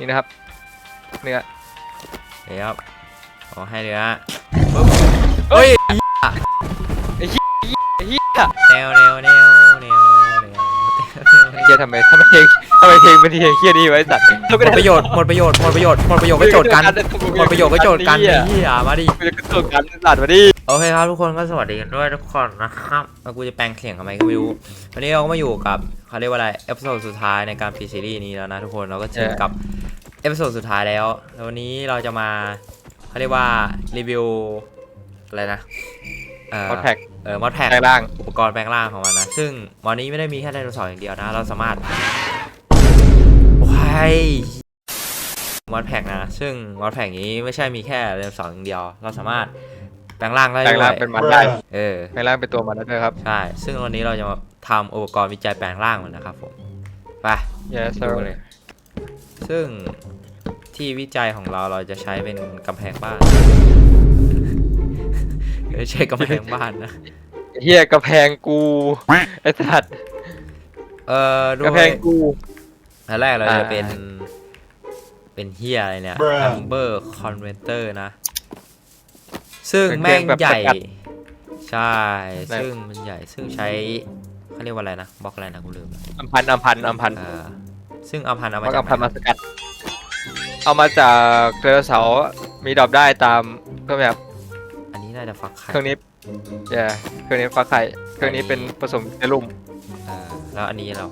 นี่นะครับเนื้อเดี๋ยวครับขอให้เนื้อปึ๊บเฮ้ยไอ้เหี้ยไอ้เหี้ยแนวแนวแนวแนวแนวแนวไอ้เหี้ยทำไมทำไมเพลงทำไมเพลงเป็นเพลงเหี้ยนี่ไว้สัตว์หมดประโยชน์หมดประโยชน์หมดประโยชน์หมดประโยชน์ก็โจทย์กันหมดประโยชน์ก็โจทย์กันเหี้ยไอ้เหี้ยมาดิกูจะกระโดดกันสัตว์มาดิโอเคครับทุกคนก็สวัสดีกันด้วยทุกคนนะครับแล้วกูจะแปลงเสียงทำไมก็ไม่รู้วันนี้เราก็มาอยู่กับเขาเรียกว่าอะไรเอพิโซดสุดท้ายในการปิดซีรีส์นี้แล้วนะทุกคนเราก็ถึงกับ เอพิโซดสุดท้ายแล้วแล้ววันนี้เราจะมาเขาเรียกว่ารีวิวอะไรนะเอ่อคอนแทคเออมอดแพ็กแปลงร่าง อุปกรณ์แปลงร่างของมันนะ ซึ่งวันนี้ไม่ได้มีแค่ไดโนเสาร์อย่างเดียวนะ เราสามารถว้ายมอดแพ็กนะ ซึ่งมอดแพ็กนี้ไม่ใช่มีแค่ไดโนเสาร์อย่างเดียว เราสามารถแปลงร่างได้แปลงด้วร่างยเป็นมันได้เออ แปลงร่างเป็นตัวมันได้ด้วยครับ ใช่ ซึ่งวันนี้เราจะมาทำอุปกรณ์วิจัยแปลงร่างมันนะครับผม ไป yes ดู sir เลย ซึ่ง ที่วิจัยของเราเราจะใช้เป็นกำแพงบ้านไม่ใช่กำแพงบ้านนะเฮียกระแพงกูไอ้สัตว์เออด้วกระแพยงกูอันแรกเราอ่าจะเป็น เป็นเฮียอะไรเนี่ย Bruh Amber Converter นะ ซึ่งเป็นเครื่แม่องงแบบใหญ่สกัดใช่ไหนซึ่งมันใหญ่ ซึ่งใช้เขาเรียกว่าอะไรนะ บล็อกอะไรนะกูลืมละอัมพันอัมพันอัมพันเออซึ่งเอาพันเอามัมานจากอัมพันไหนมาสกัด เอามาจากเกลือเสาร์มีดรอปได้ตามก็แบบอันนี้น่าจะฟักไข่เครื่องนี้เย่เครื่องนี้ฟักไข่เครื่องนี้เป็นผสมเซรุ่มเออแล้วอันนี้เรา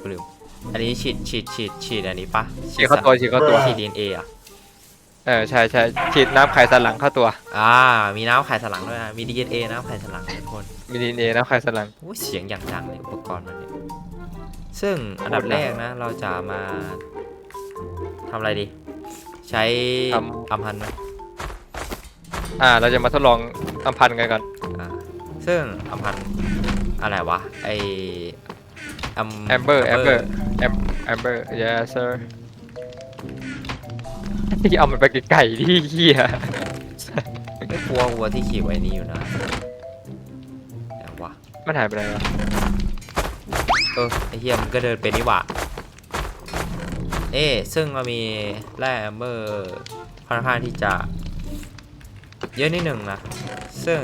กูลืมอันนี้ฉีดฉีดฉีดฉีดอันนี้ปะฉีดเข้าตัวฉีดเข้าตัวฉีดดีเอ็นเออะเออใช่ใช่ฉีดน้ำไข่สันหลังเข้าตัว อ่า มีน้ำไข่สันหลังด้วยนะมีดีเอ็นเอน้ำไข่สันหลังทุกคนมีดีเอน้ำไข่สันหลังโอ้ยเสียงอย่างดังเลยอุปกรณ์มันเนี่ยซึ่งอันดับแรกนะ เราจะมาทำอะไรดี ใช้อัมพันธ์ไหมอ่า เราจะมาทดลองอัมพันกันก่อน อ่าซึ่งอัมพันธ์อะไรวะไออัมแอมเบอร์แอมเบอร์แอมแอมเบอร์ yes sir ที่เอามันไปไกลๆที่เหี้ยไม่กลัววัวที่ขี่ไว้นี่อยู่นะแต่วะมันหายไปไหนวะเออไอเฮียมันก็เดินเป็นนี่หว่า เอ้ซึ่งเรามีแร่แอมเบอร์ค่อนข้างที่จะ เยอะนิดหนึ่งนะ ซึ่ง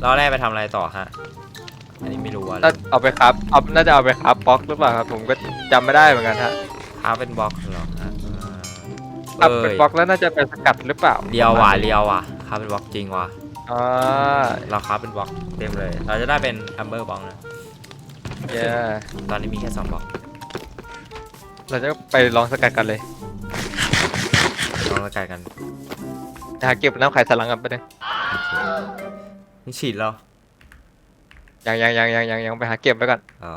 เราแร่ไปทำอะไรต่อฮะ อันนี้ไม่รู้ว่าน่าเอาไปครับเอาน่าจะเอาไปครับบล็อกหรือเปล่าครับ ผมก็จำไม่ได้เหมือนกันฮะค้าเป็นบล็อกเหรอฮะครัอ่าบเอ้เป็นยบล็อกแล้วน่าจะเป็นสกัดหรือเปล่าเรียวว่ะเรียวว่ะค้าเป็นบล็อกจริงว่ะ อ่าเราค้าเป็นบล็อกเต็มเลย เราจะได้เป็นแอมเบอร์บล็อกนะ เย้ตอนนี้มีแค่สองบล็อก เราจะไปลองสกัดกันเลยลองละกันกันหาเก็บน้ำไข่สันหลังกันไปเลยนี่ฉีดแล้วยังยังยังยังยังยังไปหาเก็บไว้ก่อนอ๋อ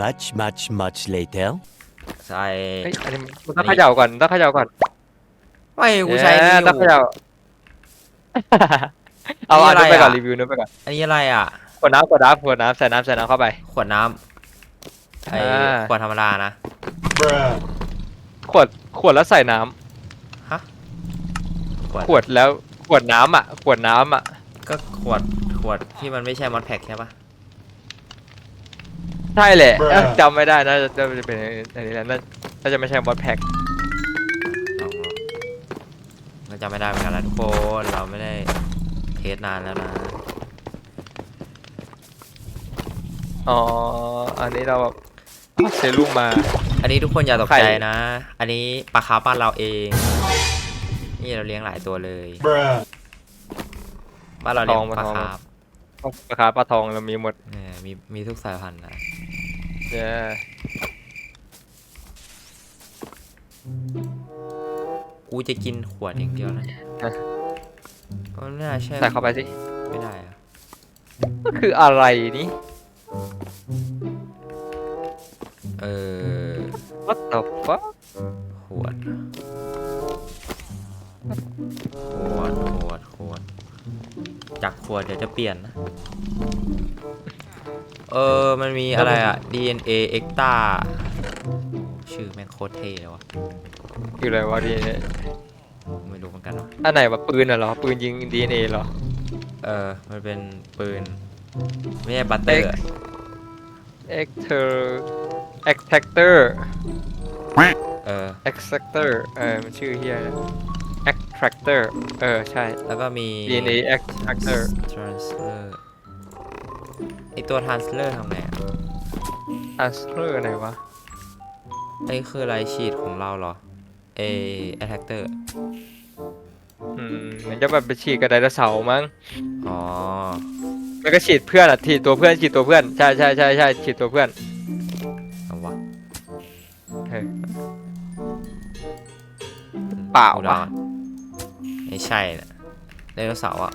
Much, much, much later. ใส่เฮ้ยอันนี้มันต้องเขย่าก่อนต้องเขย่าก่อนไม่กูใช้เย้นี่อต้องเขยู่ ย่า เอานี่อันนู้นไปก่อนอะไรอะรีวิวนู้นไปก่อนอันนี้อะไรอะ ขวดน้ำขวดน้ำขวดน้ำใส่น้ำใส่น้ำเข้าไป ขวดน้ำไอ้อ่า ขวดธรรมดานะ Bruh. ขวดขวดแล้วใส่น้ำฮะขวดขวดแล้วขวดน้ำอะ ขวดน้ำอะ ก็ขวดขวดที่มันไม่ใช่มอดแพ็กใช่ปะใช่แหละ Bruh เอ้ยจำไม่ได้น่าจะน่าจะเป็นอันนี้แหละน่าน่าจะไม่ใช่บอสแพ็คลองลองเราจำไม่ได้เหมือนกันนะทุกคนเราไม่ได้เทสนานแล้วนะอ๋ออันนี้เราแบบเซรุ่มมา อันนี้ทุกคนอย่าตกไข่ใจนะ อันนี้ปลาคาร์ฟบ้านเราเอง นี่เราเลี้ยงหลายตัวเลย Bruh. บ้านเราเลี้ยงปลาคาร์ฟราคาปลาทองเรามีหมดเนี่ยมีมีทุกสายพันธุ์นะเย้กูจะกินขวดอย่างเดียวนะก็ไม่น่าใช่ใส่เข้าไปสิ ไม่ได้อะก็คืออะไรนี่ เออ What the fuck ขวด ขวด ขวด ขวด จากขวดเดี๋ยวจะเปลี่ยนนะ เออ มันมีอะไรอะ DNA Extra ชื่อแม่งโคตรเท่เลยวะคืออะไรวะดีเนี่ยไม่รู้เหมือนกันวะอันไหนวะปืนน่ะเหรอ ปืนยิง DNA เหรอ เออ มันเป็นปืน ไม่ใช่บัตเตอร์ Actor Actor เอ เออ extractor เออมันชื่อเฮียนะ extractor เออใช่ แล้วก็มี DNA extractor transfer ไอตัว transfer ทำไงอะ transfer ไหนวะ ไอคืออะไรฉีดของเราเหรอเอ attacker อืมมันจะแบบไปฉีดกับไดโนเสาร์มั้งอ๋อมันก็ฉีดเพื่อนอะฉีดตัวเพื่อนฉีดตัวเพื่อน ใช่ใช่ใช่ใช่ฉีดตัวเพื่อน เปล่ากูวะดไม่ใช่นะไดโนเสาร์อะ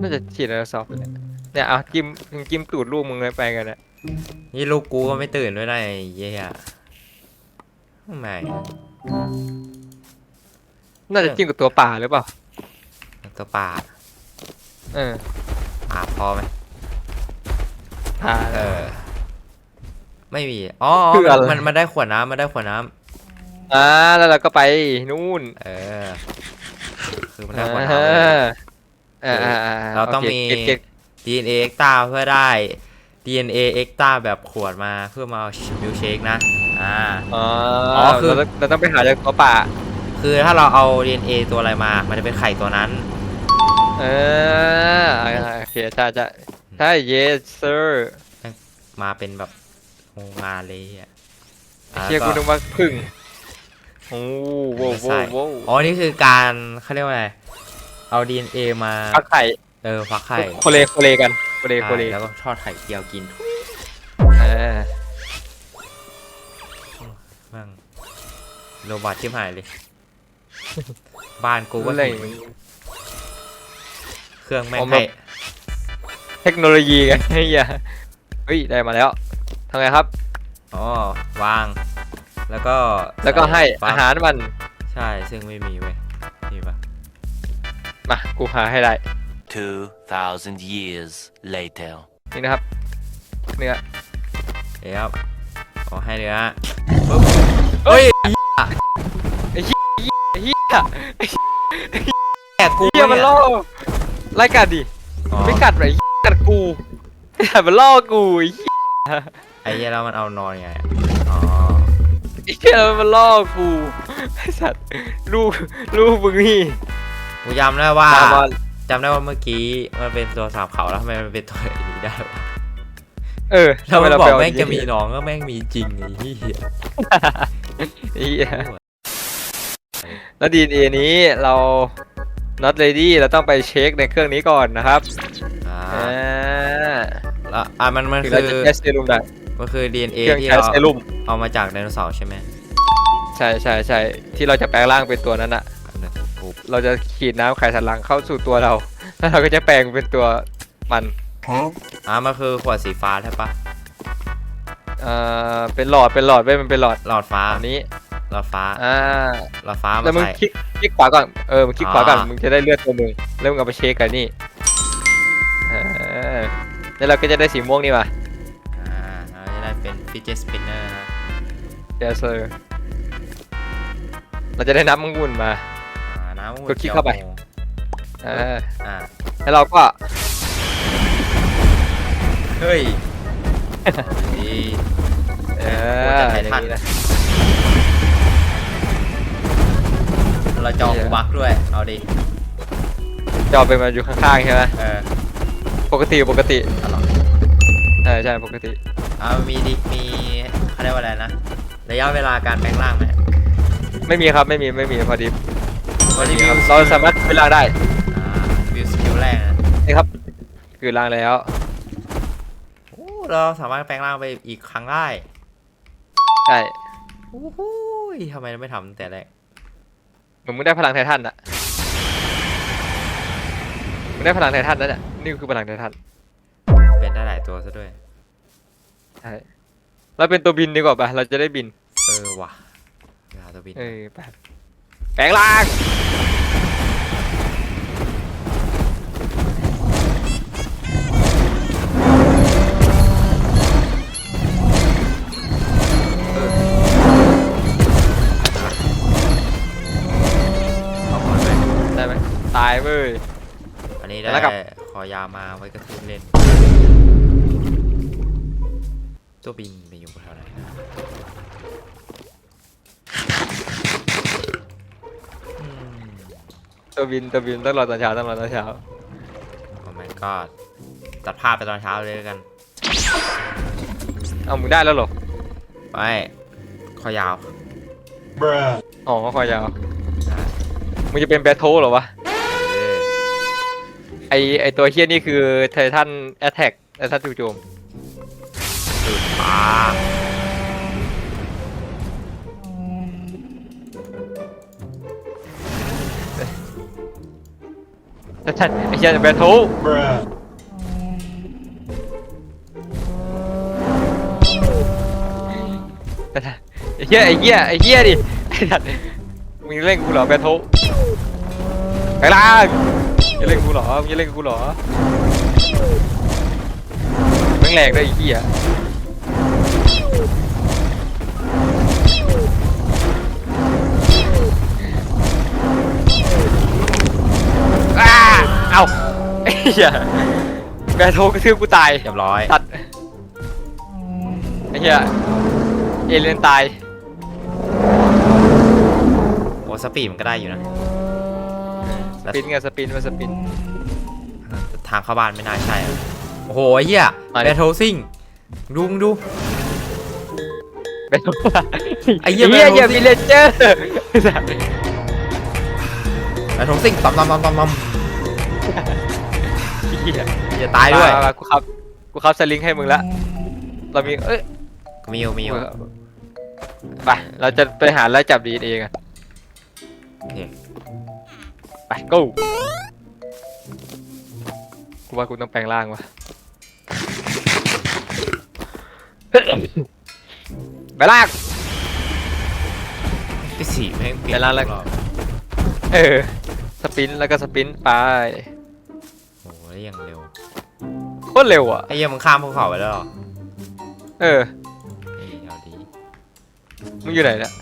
น่าจะฉีดไดโนเสาร์แหละเนี่ยเอาจิ้มจิ้มตูดลูกมึงเลยไปกันนะนี่ลูกกูก็ไม่ตื่นด้วยนะไอ้เหี้ยทำไมน่าจะจิ้มกับตัวป่าหรือเปล่าตัวป่าเออป่าพอไหมป่าเออ ไม่มี อ๋อคืออะไรมันมันได้ขวดน้ำมันได้ขวดน้ อ่าแล้วเราก็ไปนู่นำเออ คือมันได้ขวดอ่าน้ำเลยอ่าอ่าอ่เราต้องโคมี เก็ตเก็ต DNA เอ็กตาเพื่อได้ DNA เอ็กตาแบบขวดมาเพื่อมาเอามิลเชคนะ อ่า อ๋ออ๋อคือ เราต้องเราต้องไปหาจากตัวป่า คือถ้าเราเอา DNA ตัวอะไรมา มันจะเป็นไข่ตัวนั้น เอออ่าโอเคใช่ใช่ใช่ yes sir มาเป็นแบบโรงงานเลยอะอ่าเชียร์แล้วกูนึกว่าพึ่ง โอ้โหโว้ใส่โว้โว้อ๋อ นี่คือการเขาเรียกว่าอะไรเอา DNA มาฟักไข่ เออฟักไข่โคเลโคเลกันโคเลโคเลใช่แล้วก็ทอดไข่เจียวกินเออบ้างโรบอทชิบหายเลย บ้านกูก็อะไรเห็นเครื่องแม่งผมแบให้บเทคโนโลยีกันเฮียเฮ้ย ได้มาแล้วทำไงครับ อ๋อ วาง แล้วก็แล้วก็ให้ปั๊บอาหารมัน ใช่ซึ่งไม่มีเว้ยมีปะมากูหาให้ได้ 2,000 years later. นี่นะครับ เนื้อเดี๋ยวครับอ๋อให้เนื้อปึ๊บเฮ้ยเฮียแกะกูเฮียมันล่อไล่กัดดิอ๋อไม่กัดไรกัดกูกัดมันล่อกูไอ้เหี้ยไอ้เหี้ยแล้วมันเอานอนไงอะอ๋อไอ้ เหี้ยมันล่อกูไอ้สัตว์ลูกลูกมึงนี่กูจำได้ว่าตามมาจำได้ว่าเมื่อกี้มันเป็นตัวสาบเขาแล้วทำไมมันเป็นตัวนี้ได้วะเออแล้วมันทำไเรบอกไปเาแม่งจะมีไอ้น้องก็แม่งมีจริงไอ้เหี้ยเหี้ยแล้วดีเอนี้เรา not ready เราต้องไปเช็คในเครื่องนี้ก่อนนะครับอ่าอ่าแล้วอะมันมันถึงคืเราอจะใช้เซรุ่ มได้มันคือ DNA เครื่องที่ใช้เราเซรุ่มเอามาจากไดโนเสาร์ใช่ไหมใช่ใช่ใช่ที่เราจะแปลงร่างเป็นตัวนั้นอะอันนั้นกูเราจะขีดน้ำไขสันหลังเข้าสู่ตัวเรา แล้วเราก็จะแปลงเป็นตัวมันอ่ามันคือขวดสีฟ้าใช่ปะเอ่อเป็นหลอดเป็นหลอดเว้ยมันเป็นหลอดหลอดฟ้าอันนี้หลอดฟ้าอ่าหลอดฟ้าแล้มาวมึงใส่ คลิกคลิกขวาก่อนเออมึงคลิกขวาก่อนอ่ามึ มึงจะได้เลือดตัวหนึ่งแล้วมึงเอาไปเช็คกันนี่เออแล้วเราก็จะได้สีม่วงนี่มาอ่าเรา จะได้เป็นฟิเจสปินเนอร์นะเดี๋ยวเซอร์เราจะได้น้ำมังุ่นมา อ่าน้ำกดคลิกเข้าไป อ่าอ่าแล้วเราก็เฮ้ยดีเอโอ้อจะอไทย่างทันนี้นะเราจองกูบักด้วย เอาดิจอเป็นมาอยู่ข้างๆใช่ไหมเออปกติปกติตลอดใช่ใช่ปกติ อ่ามีดิมีเขาเรียกว่าอะไรนะระยะเวลาการแปลงร่างไหมไม่มีครับไม่มีไม่มีพอดีวันนี้ไม่มีครับวิวเราสามารถเป็นร่างได้อ่าวิวสกิลแรกนะนี่ครับ คือร่างแล้วโอ้เราสามารถแปลงร่างไปอีกครั้งได้ใช่โอ้โหทำไมเราไม่ทำตั้งแต่แรกเหมือนมึงได้พลังไททันอะมึงได้พลังไททันแล้วเนี่ยนี่คือพลังไททันเป็นได้หลายตัวซะด้วย ใช่เราเป็นตัวบินดีกว่าปะเราจะได้บิน เออว่ะเวลาตัวบินเออไปแปลงร่างเอาก่อนเลยได้ไหมตายเว้ย อันนี้ได้แล้วกับขอยามาไว้กระทืบ ตัวบินไปอยู่แถวไหนนะอืตัวบินตัวบินต้องรอตอนเช้าต้องรอตอนเช้าโอ้ my god ตัดภาพไปตอนเช้าเลยกัน เอามึงได้แล้วหรอไป คอยาว Bruh. อ๋อคอยาวมึงจะเป็นแบทโทหรอวะไอไอตัวเฮี้ยนี่คือไททันแอตแทกไททันจูจม ตื่นมาไททันไอเฮี้ยแบทโทไททันไอเฮี้ยไอ้เฮี้ยไอ้เฮี้ยดิไอสัตว์มึงเล่นกูเหรอแบทโทไปล่างจะเล่นกูเหรอมึงจะเล่นกูเหรอแม่งแรงด้วยไอ้เหี้ย อ้าเอ้าไอ้เหี้ยแบทโทกระทืบกูตายเรียบร้อยตัดไอ้เหี้ยเอเลนตายโอ้สปีดมันก็ได้อยู่นะสปินไงสปินมาสปินแต่ทางเข้าบ้านไม่น่าใช่อะโอ้โหไอ้เหี้ยมาดิ แบทโทซิ่งดูมึงดู แบทโทไอ้เหี้ยเหี้ย Battle อย่ามีเลเจอร์แบทโทซิ่งตอมตอมตอมตอมตอมเหี้ยอย่าตายด้วยมมมากูขับกูขับสลิงให้มึงละเรามีเอ้ยมีอยู่มีอยู่ไปเราจะไปหาไล่จับดีเองอะโอเคไป go กูว่ากูต้องแปลงร่างวะ ไปลากไอ้สีแม่งเปลี่ยเวนลาละรอบเออสปินแล้วก็สปินไปโอ้ยยังเร็วโคตรเร็วอะไอ้เหี้ยมึงข้ามภูเขาไปแล้วเหรอเออเฮ้ยเอาดีมึงอยู่ไหนเนี่ย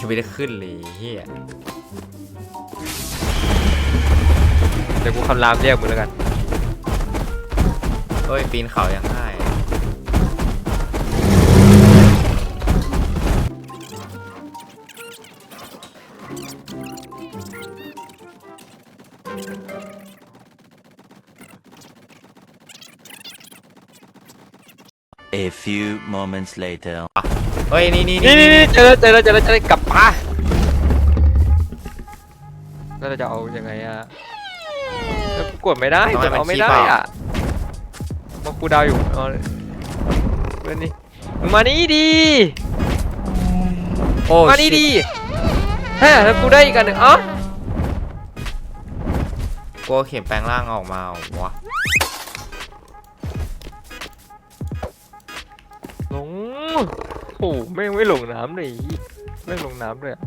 ยังไม่ได้ขึ้นเลยเฮียเดี๋ยวกูคำรามเรียกมึงแล้วกัน เฮ้ยปีนเขายังง่าย few moments later. เฮ้ยนี่นี่นี่นี่นี่นี่เจอแล้วเจอแล้วเจอแล้วเจอแล้วกลับมาแล้วเราจะเอายังไงอะแล้วกูกดไม่ได้กดเอาไม่ได้อะมากูดาวอยู่เอาเพื่อนนี่มึงมานี่ดีโอ้มานี่ชิดีฮะแล้วกูได้อีกอันหนึ่งอ๋อกลัวเข็มแปลงร่างออกมาเหรอวะ ลงโอ้โหไม่งไม่หลงน้ำเลยไม่งลงน้ำเลยอะ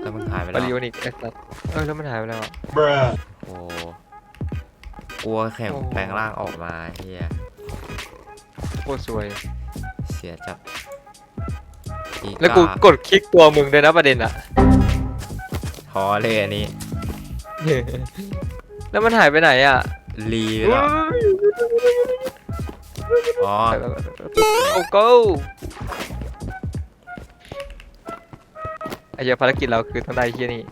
แล้วมันหายไปบาแล้วริโอนิกไอ้สัสเออแล้วมันหายไปแล้วอะโอ้กลัวเข็มโอ้แปลงร่างออกมาเฮียโคตรสวย เสียจัดอีแล้วกูกดคลิกตัวมึงด้วยนะประเด็นอะ พอเลยอันนี้แล้วมันหายไปไหนอะรีไปแล้ว อ๋อ โอ้โก้ไอ้เหี้ยภารกิจเราคือต้องได้ไอ้เฮียนี่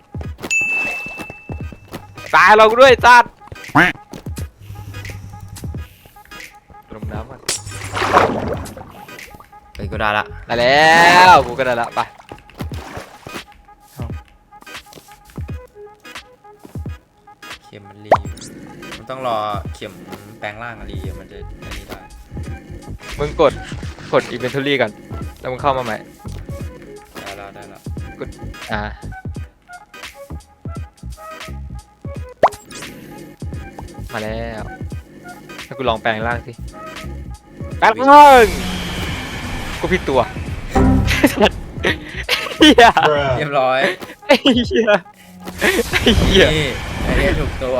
ตายเราด้วยจัดลงน้ำมันเฮ้ยกูได้ละได้แล้วกูก็ได้ละไปเข็มมันรีมันต้องรอเข็มแปลงร่างรีมันจะอันนี้ได้ มึงกดกด inventory ก่อนแล้วมึงเข้ามาใหม่ ได้แล้วได้แล้วอ่า มาแล้วให้กูลองแปลงร่างสิแปลงร่างกูผิดตัวเฮียเรียบร้อยไอ้เหี้ยไอ้เหี้ยนี่ไอ้เนี่ยถูกตัว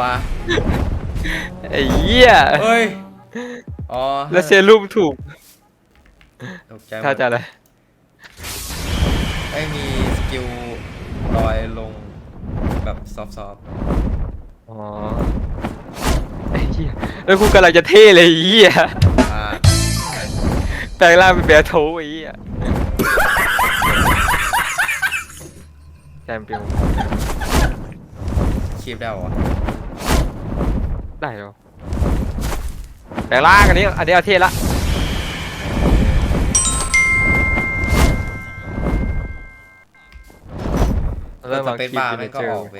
ไอ้เหี้ยเฮ้ย อ๋อแล้วเซรุ่มถูกตกใจหมดถ้าจะอะไรไม่มีสกิลลอยลงแบบซอฟต์อ๋อไอ้เหี้ยแล้วกูกำลังจะเท่เลยไอ้เหี้ยๆอ่าแปลงร่างเป็นแบร์โทไอ้เหี้ยแซมเปียวชีพได้เหรอวะได้เหรอ แปลงร่างอันนี้อันนี้เอาเทละเริ่มสวางเปซคีย์บาร์ฟิแม่นิงก็เจออร์อกไป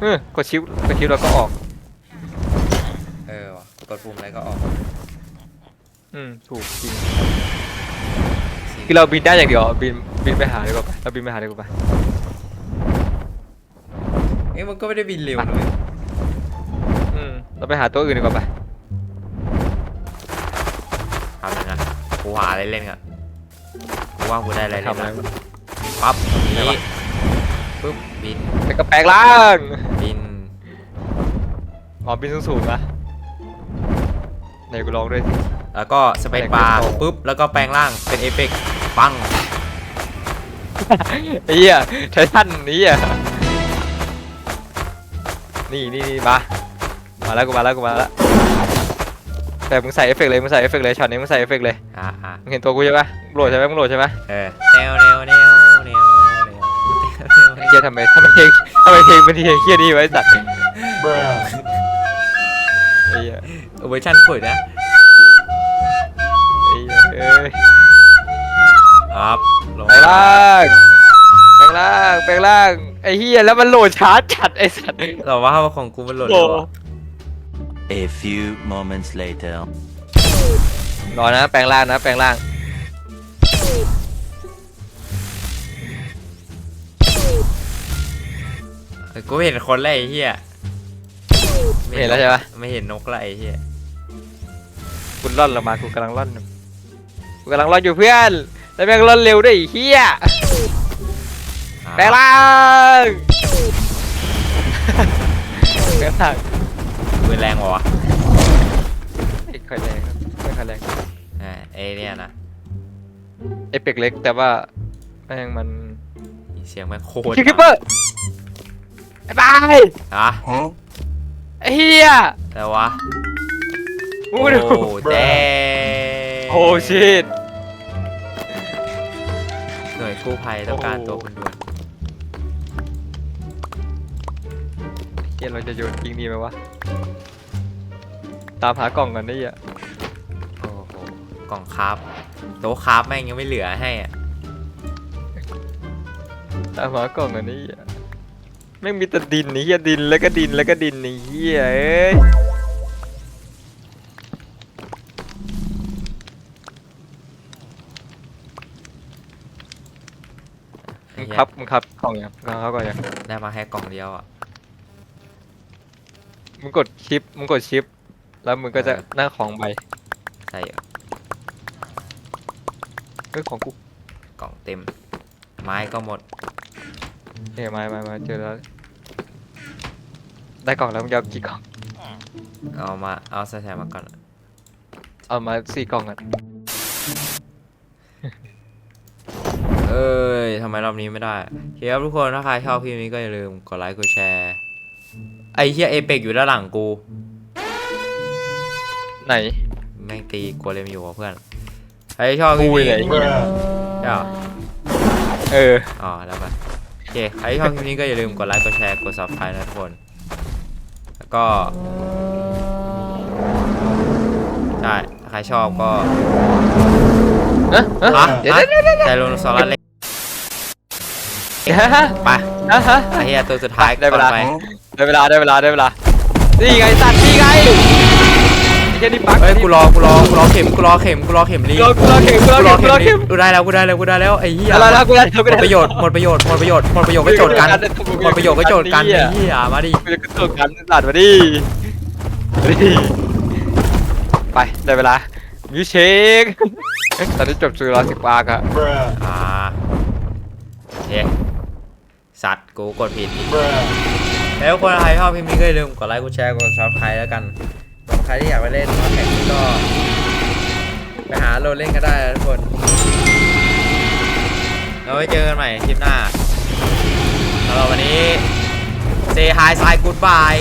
เออกดชิปกดชิปแล้วก็ออก เออว่ะกดปุ่มอะไรก็ออกอืมถูกจริงคือเราบินได้อย่างเดียวบินบินไปหาดีกว่าไปเราบินไปหาดีกว่าไป เอ้ยมันก็ไม่ได้บินเร็วนะเลยอืม เราไปหาตัวอื่นดีกว่าไปทำเลยนะกูหาอะไรเล่นกันกูว่ากูได้อะไรเล่นทำอะไรนะวะปั๊บไหนนี่วะปุ๊บบินไปกระแปลงร่างบินอ๋อบินสูงๆนะไหนกูลองด้วยสิ แล้วก็สเปซบาร์ปุ๊บแล้วก็แปลงร่างเป็นเอฟเฟกต์ปังไอ้เหี้ยไททันนี่อะนี่นี่นี่มา มาแล้วกูมาแล้วกูมาแล้วแต่มึงใส่เอฟเฟกต์เลยมึงใส่เอฟเฟกต์เลยช็อตนี้มึงใส่เอฟเฟกต์เลยอ่าอ่ามึงเห็นตัวกูใช่ปะมึงโหลดใช่ไหมมึงโหลดใช่ไหมเออแนวแนวแนวแนวแนวแนวไอ้เหี้ยทำไมทำไมเพลงทำไมเพลงเป็นเพลงเหี้ยนี่ไวะไอ้สัตว์ไอ้เหี้ยเวอร์ชันขุดนะไอ้เหี้ยเอ้ยครับลงแปลงร่างแปลงร่างแปลงร่างไอ้เหี้ยแล้วมันโหลดช้าจัดไอ้สัตว์ เราว่าของกูมันหล่นโหลเลยวะ A few moments later. รอนะแปลงร่างนะแปลงร่างเออกูไม่เห็นคนเลยไอ้เหี้ยไม่เห็นแล้วใช่ปะไม่เห็นนกละไอ้เหี้ยคุณร่อนลงมากูกำลังร่อนอยู่กูกำลังร่อนอยู่เพื่อน แล้วแม่งร่อนเร็วด้วยไอ้เฮียแปลงร่างแปลงร่างปื นแรงกว่าวะไม่ค่อยแรงครับไม่ค่อยแรงอ่าไอ้เนี่ยนะเอฟเฟกต์เล็กแต่ว่าแม่งมันเสียงแม่งโคตรคิวคิปเปอร์ไอ้บายอะไอ้เฮียแต่วะมึงโอ้มาดูแดงโอ้ชิตหน่วยกู้ภัยต้องการโอ้ตัวคนด่วน เฮียเราจะโยนทิ้งดีไหมวะ ตามหากล่องกันนี่อะโอ้โหกล่องคราฟโต๊ะคราฟแม่งยังไม่เหลือให้อะตามหากล่องกันนี่อะแม่งมีแต่ดินนี่เฮียดินแล้วก็ดินแล้วก็ดินนี่เฮียเอ้ยมึงครับมึงครับกล่องยังมึงครับกล่องยังได้มาแค่กล่องเดียวอะ มึงกดชิปมึงกดชิป แล้วมึงก็จะเออหน้าของใบใส่เฮ้ยของกูกล่องเต็ม ไม้ก็หมด เนี่ยมามามาเจอแล้ว ได้กล่องแล้วมึงจะเอากี่กล่อง เอามาเอาใส่แถมมาก่อน เอามาสี่กล่องอะเอ้ยทำไมรอบนี้ไม่ได้โอเคครับทุกคนถ้าใครชอบคลิปนี้ก็อย่าลืมกดไลค์กดแชร์ ไอ้เหี้ยเอเปกอยู่ด้านหลังกู ไหน แม่งตีโกเลมอยู่ว่ะเพื่อนใครชอบคลิปกูนี้เลยใช่เหรอเออ อ๋อแล้วไปโอเคใครที่ชอบคลิปนี้ก็อย่าลืมกดไลค์กดแชร์กด subscribe นะทุกคน แล้วก็ใช่ถ้าใครชอบก็ฮะฮะฮะเดี๋ยวฮะเดี๋ยวเดี๋ยวเดี๋ยวแต่ลงโซลัสเล็ก ฮะฮะไปฮะฮะไอ้เหี้ยตัวสุดท้ายได้เวลา ก่อนไปได้เวลาได้เวลาได้เวลา นี่ไงสัตว์นี่ไงไอ้เจนี่ปักเฮ้ยกูรอกูรอกูรอเข็มกูรอเข็มกูรอเข็มรีกูรอกูรอเข็มกูรอเข็มกูรอเข็มกูได้แล้วกูได้แล้วกูได้แล้วไอ้เหี้ยอะไรนะกูได้กูหมได้ดประโยชน์หมดประโยชน์หมดประโยชน์หมดประโยชน์ก็โจทย์กันหมดประโยชน์ก็โจทย์กันไอ้เหี้ยมาดิกูจะกระโดดกันสัตว์มาดิมาดิไปได้เวลามิวเชคตอนนี้จบจูราสิกปาร์กอะ อ่าโอเค สัตว์กูกดผิดอีกแล้วคนใครชอบคลิปนี้ก็อย่าลืมกดไลค์กดแชร์กดซับสไครต์แล้วกันสำหรับใครที่อยากไปเล่นมาแข่งก็ไปหาโหลดเล่นก็ได้ทุกคนเราไว้เจอกันใหม่คลิปหน้าสำหรับวันนี้ say hi say goodbye